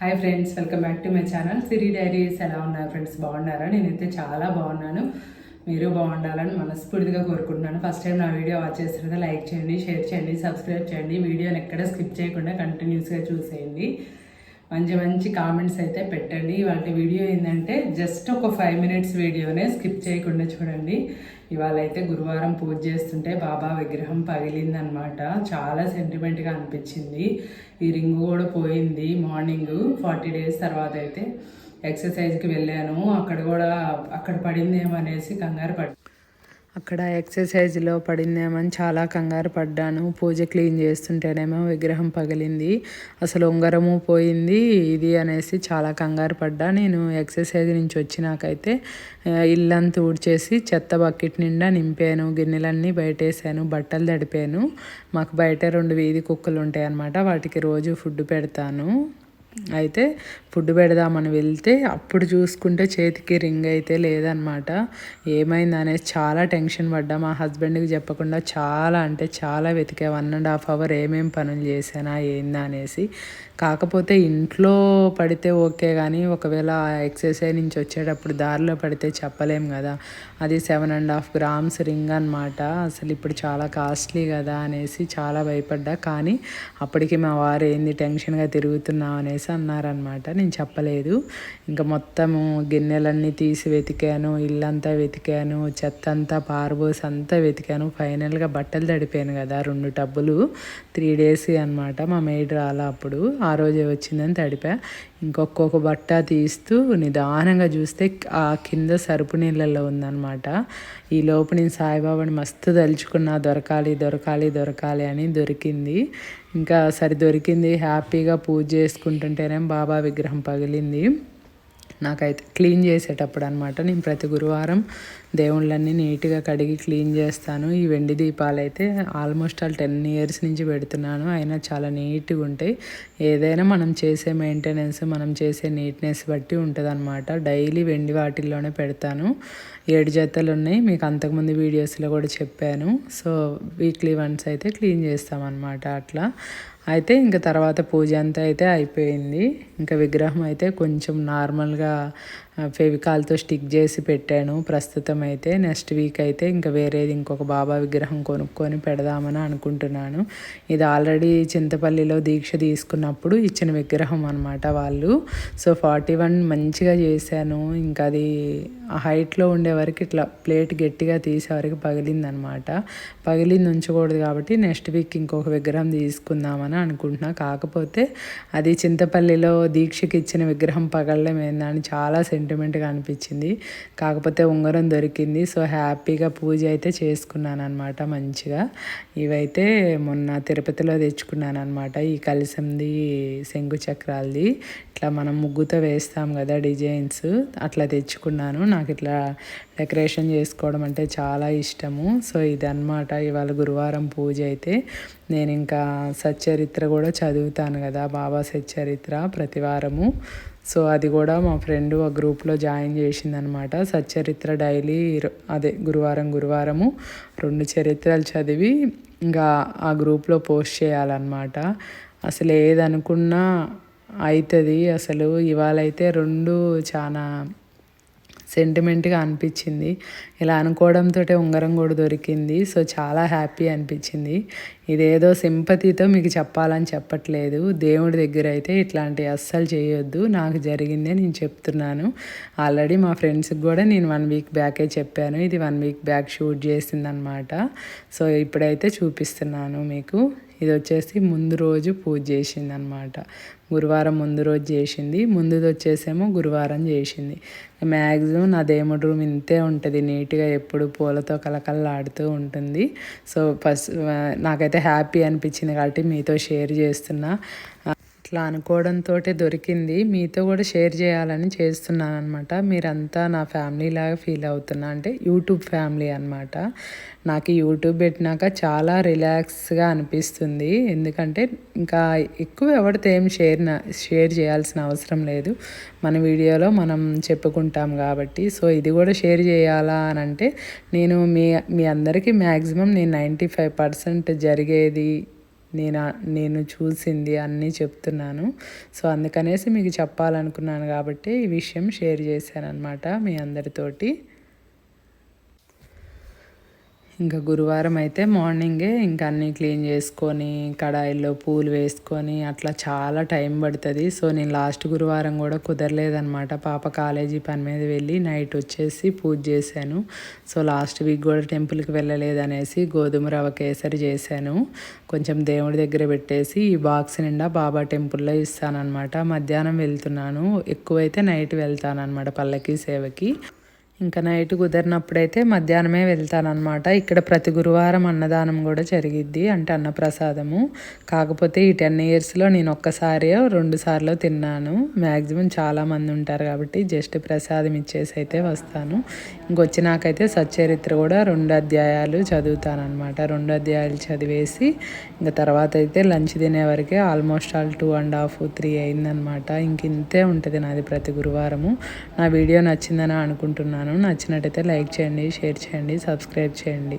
Hi friends welcome back to my channel Siri diaries ఎలా ఉన్నారు friends బాగున్నారా? నేనైతే చాలా బాగున్నాను. మీరు బాగుండాలని మనస్ఫూర్తిగా కోరుకుంటున్నాను. ఫస్ట్ టైం నా వీడియో వాచ్ చేస్తున్నది లైక్ చేయండి షేర్ చేయండి సబ్స్క్రైబ్ చేయండి. వీడియోని ఎక్కడ స్కిప్ చేయకుండా కంటిన్యూస్గా చూసేయండి. మంచి మంచి కామెంట్స్ అయితే పెట్టండి. వాటి వీడియో ఏంటంటే జస్ట్ ఒక ఫైవ్ మినిట్స్ వీడియోనే స్కిప్ చేయకుండా చూడండి. ఇవాళ అయితే గురువారం పూజ చేస్తుంటే బాబా విగ్రహం పగిలిందనమాట చాలా సెంటిమెంట్గా అనిపించింది. ఈ రింగ్ కూడా పోయింది మార్నింగ్ ఫార్టీ డేస్ తర్వాత అయితే ఎక్సర్సైజ్కి వెళ్ళాను. అక్కడ కూడా అక్కడ పడిందేమో అనేసి కంగారు పడి అక్కడ ఎక్సర్సైజ్లో పడిందేమని చాలా కంగారు పడ్డాను. పూజ క్లీన్ చేస్తుంటేనేమో విగ్రహం పగిలింది. అసలు ఉంగరము పోయింది ఇది అనేసి చాలా కంగారు పడ్డా. నేను ఎక్సర్సైజ్ నుంచి వచ్చినాకైతే ఇల్లంతా ఊడ్చేసి చెత్త బకెట్ నిండా నింపాను. గిన్నెలన్నీ బయటేసాను. బట్టలు తడిపాను. మాకు బయట రెండు వీధి కుక్కలు ఉంటాయి అన్నమాట వాటికి రోజు ఫుడ్ పెడతాను. అయితే ఫుడ్ పెడదామని వెళ్తే అప్పుడు చూసుకుంటే చేతికి రింగ్ అయితే లేదనమాట ఏమైందనేసి చాలా టెన్షన్ పడ్డా. మా హస్బెండ్కి చెప్పకుండా చాలా అంటే చాలా వెతికా. వన్ అండ్ హాఫ్ అవర్ ఏమేం పనులు చేశానా ఏందా అనేసి. కాకపోతే ఇంట్లో పడితే ఓకే కానీ ఒకవేళ ఎక్సర్సైజ్ నుంచి వచ్చేటప్పుడు దారిలో పడితే చెప్పలేం కదా. అది seven and half grams ring అనమాట అసలు ఇప్పుడు చాలా కాస్ట్లీ కదా అనేసి చాలా భయపడ్డా. కానీ అప్పటికి మా వారు ఏంది టెన్షన్గా తిరుగుతున్నాం అనేసి అన్నారనమాట నేను చెప్పలేదు. ఇంకా మొత్తము గిన్నెలన్నీ తీసి వెతికాను ఇల్లంతా వెతికాను చెత్త అంతా పారబోసి అంతా వెతికాను. ఫైనల్గా బట్టలు తడిపాను కదా రెండు టబ్బులు. త్రీ డేస్ అనమాట మా మెయిడ్ రాలా అప్పుడు. ఆ రోజే వచ్చిందని తడిపా. ఇంకొక్కొక్క బట్ట తీస్తూ నిదానంగా చూస్తే ఆ కింద సరుపు నీళ్ళల్లో ఉందన్నమాట. ఈ లోపు నేను సాయిబాబాని మస్తు తలుచుకున్నా దొరకాలి దొరకాలి దొరకాలి అని దొరికింది. ఇంకా సరి దొరికింది హ్యాపీగా పూజ చేసుకుంటుంటేనే బాబా విగ్రహం పగిలింది. నాకైతే క్లీన్ చేసేటప్పుడు అనమాట నేను ప్రతి గురువారం దేవుళ్ళన్నీ నీట్గా కడిగి క్లీన్ చేస్తాను. ఈ వెండి దీపాలు అయితే ఆల్మోస్ట్ ఆల్ టెన్ ఇయర్స్ నుంచి పెడుతున్నాను. అయినా చాలా నీట్గా ఉంటాయి. ఏదైనా మనం చేసే మెయింటెనెన్స్ మనం చేసే నీట్నెస్ బట్టి ఉంటుంది అనమాట డైలీ వెండి వాటిల్లోనే పెడతాను. ఏడు జతలు ఉన్నాయి. మీకు అంతకుముందు వీడియోస్లో కూడా చెప్పాను. సో వీక్లీ వన్స్ అయితే క్లీన్ చేస్తామన్నమాట అట్లా. అయితే ఇంకా తర్వాత పూజ అంతా అయితే అయిపోయింది. ఇంకా విగ్రహం అయితే కొంచెం నార్మల్గా ఫెవికాల్తో స్టిక్ చేసి పెట్టాను. ప్రస్తుతం అయితే నెక్స్ట్ వీక్ అయితే ఇంకా వేరేది ఇంకొక బాబా విగ్రహం కొనుక్కొని పెడదామని అనుకుంటున్నాను. ఇది ఆల్రెడీ చింతపల్లిలో దీక్ష తీసుకున్నప్పుడు ఇచ్చిన విగ్రహం అనమాట వాళ్ళు. సో ఫార్టీ వన్ మంచిగా చేశాను. ఇంకా అది ఆ హైట్లో ఉండే వరకు ఇట్లా ప్లేట్ గట్టిగా తీసే వరకు పగిలిందనమాట పగిలింది ఉంచకూడదు కాబట్టి నెక్స్ట్ వీక్ ఇంకొక విగ్రహం తీసుకుందామని అనుకుంటున్నా. కాకపోతే అది చింతపల్లిలో దీక్షకి ఇచ్చిన విగ్రహం పగలడం ఏందని చాలా సెంటిమెంట్గా అనిపించింది. కాకపోతే ఉంగరం దొరికింది. సో హ్యాపీగా పూజ అయితే చేసుకున్నాను అనమాట మంచిగా. ఇవైతే మొన్న తిరుపతిలో తెచ్చుకున్నాను అనమాట ఈ కలిసింది శంకు చక్రాలది. ఇట్లా మనం ముగ్గుతో వేస్తాం కదా డిజైన్స్. అట్లా తెచ్చుకున్నాను. నాకు ఇట్లా డెకరేషన్ చేసుకోవడం అంటే చాలా ఇష్టము. సో ఇది ఇవాళ గురువారం పూజ అయితే నేను ఇంకా సచ్చరిత్ర కూడా చదువుతాను కదా. బాబా సచ్చరిత్ర ప్రతి వారము సో అది కూడా మా ఫ్రెండ్ ఆ గ్రూప్లో జాయిన్ చేసిందనమాట. సచ్చరిత్ర డైలీ అదే గురువారం గురువారము రెండు చరిత్రలు చదివి ఇంకా ఆ గ్రూప్లో పోస్ట్ చేయాలన్నమాట. అసలు ఏదనుకున్నా అవుతుంది అసలు ఇవాళ అయితే రెండు చాలా సెంటిమెంట్గా అనిపించింది. ఇలా అనుకోవడంతో ఉంగరం కూడా దొరికింది. సో చాలా హ్యాపీ అనిపించింది. ఇదేదో సింపతితో మీకు చెప్పాలని చెప్పట్లేదు. దేవుడి దగ్గర అయితే ఇట్లాంటివి అస్సలు చేయొద్దు. నాకు జరిగిందే నేను చెప్తున్నాను. ఆల్రెడీ మా ఫ్రెండ్స్కి కూడా నేను వన్ వీక్ బ్యాకే చెప్పాను. ఇది వన్ వీక్ బ్యాక్ షూట్ చేసిందనమాట. సో ఇప్పుడైతే చూపిస్తున్నాను మీకు. ఇది వచ్చేసి ముందు రోజు పూజ చేసింది అనమాట గురువారం ముందు రోజు చేసింది ముందుది వచ్చేసేమో గురువారం చేసింది. మ్యాక్సిమం నా దేవుడి రూమ్ ఇంతే ఉంటుంది నీట్గా ఎప్పుడు పూలతో కలకలలాడుతూ ఉంటుంది. సో ఫస్ట్ నాకైతే హ్యాపీ అనిపించింది కాబట్టి మీతో షేర్ చేస్తున్నా. ఇట్లా అనుకోవడంతో దొరికింది. మీతో కూడా షేర్ చేయాలని చేస్తున్నాను అనమాట మీరంతా నా ఫ్యామిలీ లాగా ఫీల్ అవుతున్నా. అంటే యూట్యూబ్ ఫ్యామిలీ అనమాట నాకు యూట్యూబ్ పెట్టినాక చాలా రిలాక్స్గా అనిపిస్తుంది. ఎందుకంటే ఇంకా ఎక్కువ ఎవరితో ఏం షేర్ షేర్ చేయాల్సిన అవసరం లేదు. మన వీడియోలో మనం చెప్పుకుంటాం కాబట్టి. సో ఇది కూడా షేర్ చేయాలా అని అంటే నేను మీ మీ అందరికీ మ్యాక్సిమం నేను నైంటీ ఫైవ్ పర్సెంట్ జరిగేది నేను నేను చూసింది అన్నీ చెప్తున్నాను. సో అందుకనేసి మీకు చెప్పాలనుకున్నాను కాబట్టి ఈ విషయం షేర్ చేశాను అనమాట మీ అందరితోటి. ఇంకా గురువారం అయితే మార్నింగే ఇంకా అన్నీ క్లీన్ చేసుకొని కడాయిల్లో పూలు వేసుకొని అట్లా చాలా టైం పడుతుంది. సో నేను లాస్ట్ గురువారం కూడా కుదరలేదనమాట పాప కాలేజీ పని మీద వెళ్ళి నైట్ వచ్చేసి పూజ చేశాను. సో లాస్ట్ వీక్ కూడా టెంపుల్కి వెళ్ళలేదనేసి గోధుమ రవ్వ కేసరి చేశాను. కొంచెం దేవుడి దగ్గర పెట్టేసి ఈ బాక్స్ నిండా బాబా టెంపుల్లో ఇస్తానన్నమాట. మధ్యాహ్నం వెళ్తున్నాను. ఎక్కువైతే నైట్ వెళ్తానన్నమాట పల్లకి సేవకి. ఇంకా నైట్ కుదిరినప్పుడైతే మధ్యాహ్నమే వెళ్తానమాట ఇక్కడ ప్రతి గురువారం అన్నదానం కూడా జరిగిద్ది అంటే అన్నప్రసాదము. కాకపోతే ఈ టెన్ ఇయర్స్లో నేను ఒక్కసారి రెండు సార్లు తిన్నాను. మ్యాక్సిమం చాలామంది ఉంటారు కాబట్టి జస్ట్ ప్రసాదం ఇచ్చేసి అయితే వస్తాను. ఇంకొచ్చినాకైతే సచ్చరిత్ర కూడా రెండు అధ్యాయాలు చదువుతానమాట రెండు అధ్యాయాలు చదివేసి ఇంకా తర్వాత అయితే లంచ్ తినే వరకే almost all two and half three అయిందనమాట ఇంక ఇంతే ఉంటుంది నాది ప్రతి గురువారము. నా వీడియో నచ్చిందని అనుకుంటున్నాను. నచ్చినట్టయితే లైక్ చేయండి షేర్ చేయండి సబ్స్క్రైబ్ చేయండి.